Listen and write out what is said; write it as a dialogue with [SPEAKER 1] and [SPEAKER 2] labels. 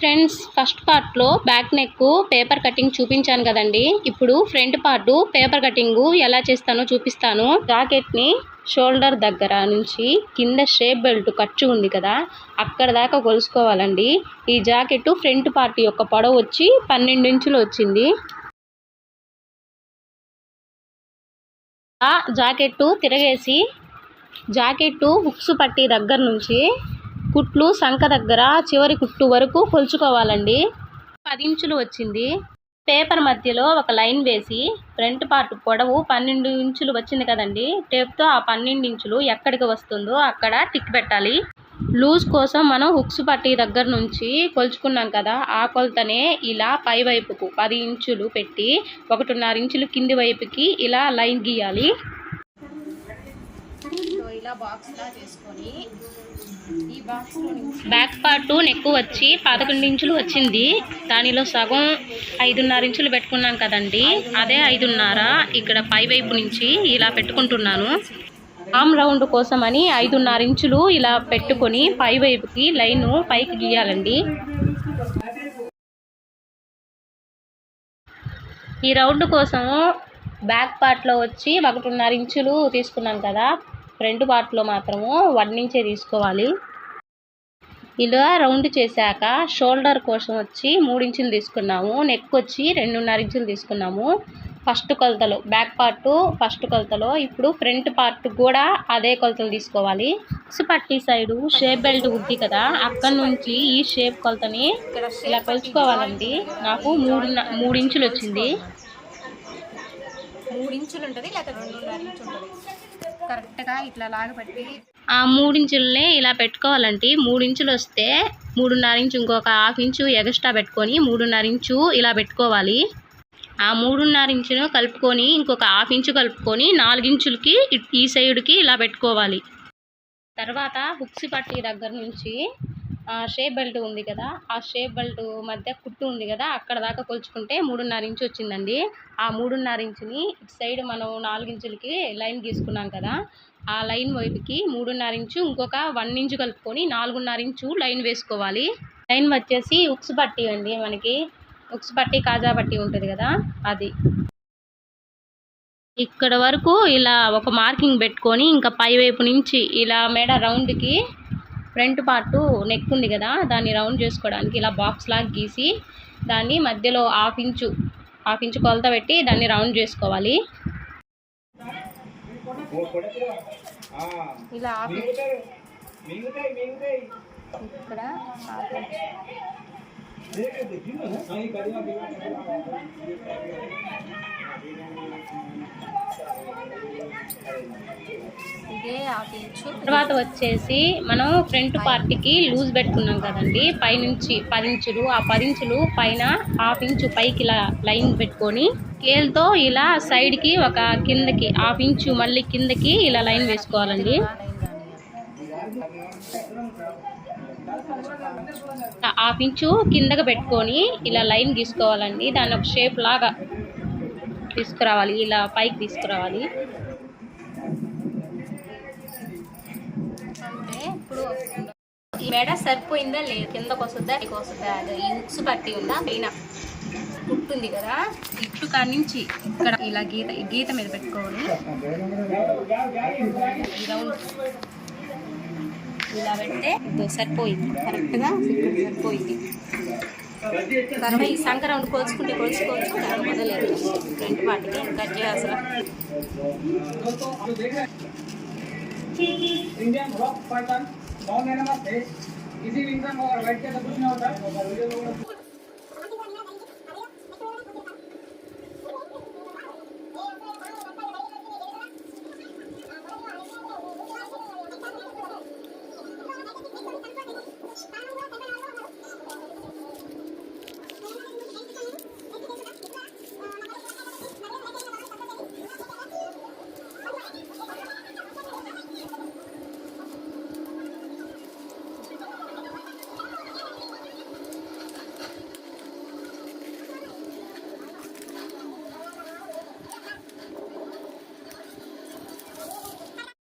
[SPEAKER 1] Friends first పార్ట్లో back neck paper cutting చూపించాను కదండి. ఇప్పుడు ఫ్రంట్ పార్ట్ పేపర్ కటింగ్ ఎలా చేస్తానో చూపిస్తాను. జాకెట్ని షోల్డర్ దగ్గర నుంచి కింద షేప్ బెల్ట్ ఖర్చు ఉంది కదా అక్కడ దాకా కొలుసుకోవాలండి. ఈ జాకెట్ ఫ్రంట్ పార్ట్ యొక్క పొడవు వచ్చి పన్నెండు ఇంచులు వచ్చింది. ఆ జాకెట్టు తిరగేసి జాకెట్టు హుక్స్ పట్టి దగ్గర నుంచి కుట్లు సంఖ దగ్గర చివరి కుట్టు వరకు కొలుచుకోవాలండి. పది ఇంచులు వచ్చింది. పేపర్ మధ్యలో ఒక లైన్ వేసి ఫ్రంట్ పార్ట్ పొడవు పన్నెండు ఇంచులు వచ్చింది కదండి. టేప్తో ఆ పన్నెండు ఇంచులు ఎక్కడికి వస్తుందో అక్కడ టిక్ పెట్టాలి. లూజ్ కోసం మనం హుక్స్ పట్టి దగ్గర నుంచి కొలుచుకున్నాం కదా ఆ కొలతనే ఇలా పై వైపుకు పది ఇంచులు పెట్టి ఒకటిన్నర ఇంచులు కింది వైపుకి ఇలా లైన్ గీయాలి. ఇలా చేసుకొని ఈ బ్యాక్ పార్ట్ నెక్ వచ్చి పదకొండు ఇంచులు వచ్చింది. దానిలో సగం ఐదున్నర ఇంచులు పెట్టుకున్నాం కదండి. అదే ఐదున్నర ఇక్కడ పై వైపు నుంచి ఇలా పెట్టుకుంటున్నాను. ఆమ్ రౌండ్ కోసమని ఐదున్నర ఇంచులు ఇలా పెట్టుకొని పై వైపుకి లైన్ పైకి గీయాలండి. ఈ రౌండ్ కోసం బ్యాక్ పార్ట్లో వచ్చి ఒకటిన్నర ఇంచులు తీసుకున్నాం కదా. ఫ్రంట్ పార్ట్లో మాత్రము వన్ ఇంచే తీసుకోవాలి. ఇలా రౌండ్ చేశాక షోల్డర్ కోసం వచ్చి మూడు ఇంచులు తీసుకున్నాము. నెక్ వచ్చి రెండున్నర ఇంచులు తీసుకున్నాము. ఫస్ట్ కొలతలో బ్యాక్ పార్ట్ ఫస్ట్ కొలతలో ఇప్పుడు ఫ్రంట్ పార్ట్ కూడా అదే కొలతలు తీసుకోవాలి. పట్టి సైడు షేప్ బెల్ట్ ఉంది కదా అక్కడ నుంచి ఈ షేప్ కొలతని ఇలా కొలుచుకోవాలండి. నాకు మూడు మూడు ఇంచులు వచ్చింది.
[SPEAKER 2] మూడు ఇంచులు ఉంటుంది లేకపోతే రెండున్నర ఉంటుంది. కరెక్ట్గా ఇట్లా లాగబట్టి
[SPEAKER 1] ఆ మూడించులనే ఇలా పెట్టుకోవాలంటే మూడించులు వస్తే మూడున్నర ఇంచు ఇంకొక హాఫ్ ఇంచు ఎగస్ట్రా పెట్టుకొని మూడున్నర ఇంచు ఇలా పెట్టుకోవాలి. ఆ మూడున్నర ఇంచును కలుపుకొని ఇంకొక హాఫ్ ఇంచు కలుపుకొని నాలుగించులకి ఈ సైడ్కి ఇలా పెట్టుకోవాలి. తర్వాత హుక్స్ పట్టి దగ్గర నుంచి షేప్ బెల్ట్ ఉంది కదా ఆ షేప్ బెల్ట్ మధ్య కుట్టు ఉంది కదా అక్కడ దాకా కొలుచుకుంటే మూడున్నర ఇంచు వచ్చిందండి. ఆ మూడున్నర ఇంచుని ఇటు సైడ్ మనం నాలుగు ఇంచులకి లైన్ గీసుకున్నాం కదా ఆ లైన్ వైపుకి మూడున్నర ఇంచు ఇంకొక వన్ ఇంచు కలుపుకొని నాలుగున్నర ఇంచు లైన్ వేసుకోవాలి. లైన్ వచ్చేసి ఉక్స్ పట్టి అండి మనకి ఉక్స్ పట్టి కాజా పట్టి ఉంటుంది కదా అది. ఇక్కడ వరకు ఇలా ఒక మార్కింగ్ పెట్టుకొని ఇంకా పై వైపు నుంచి ఇలా మేడ రౌండ్కి ఫ్రంట్ పార్ట్ నెక్ ఉంది కదా దాన్ని రౌండ్ చేసుకోవడానికి ఇలా బాక్స్ లాగా గీసి దాన్ని మధ్యలో హాఫ్ ఇంచు హాఫ్ ఇంచు కొలత పెట్టి దాన్ని రౌండ్ చేసుకోవాలి.
[SPEAKER 2] ఇలా ఇక్కడ హాఫ్
[SPEAKER 1] తర్వాత వచ్చేసి మనం ఫ్రంట్ పార్ట్కి లూజ్ పెట్టుకున్నాం కదండి. పైనుంచి పది ఇంచులు ఆ పది ఇంచులు పైన హాఫ్ ఇంచు పైకి ఇలా లైన్ పెట్టుకొని స్కేల్తో ఇలా సైడ్కి ఒక కిందకి హాఫ్ ఇంచు మళ్ళీ కిందకి ఇలా లైన్ వేసుకోవాలండి. హాఫ్ ఇంచు కిందకి పెట్టుకొని ఇలా లైన్ గీసుకోవాలండి. దాన్ని ఒక షేప్ లాగా తీసుకురావాలి ఇలా పైకి తీసుకురావాలి.
[SPEAKER 2] ఇప్పుడు ఈ మెడ సరిపోయిందా లేదు? కిందకు వస్తుందా ఇక వస్తుందా? ఈ ఉక్స్ పట్టి ఉందా? పైన పుట్టుంది కదా. ఇట్టు కాడ నుంచి ఇక్కడ ఇలా గీత గీత మీద పెట్టుకోవాలి. రౌండ్ ఇలా పెడితే సరిపోయింది. కరెక్ట్గా ఇక్కడ సరిపోయింది. తర్వాత ఈ సంక రౌండ్ కోల్చుకుంటే కోల్చుకోవచ్చు దాని మొదలేదు ఫ్రంట్ వాటికి కట్ చేయాల్సిన
[SPEAKER 3] इंडियन रॉक पैटर्न नॉन एनमस है इसी रीजन को अवॉइड के तो कुछ नहीं होता है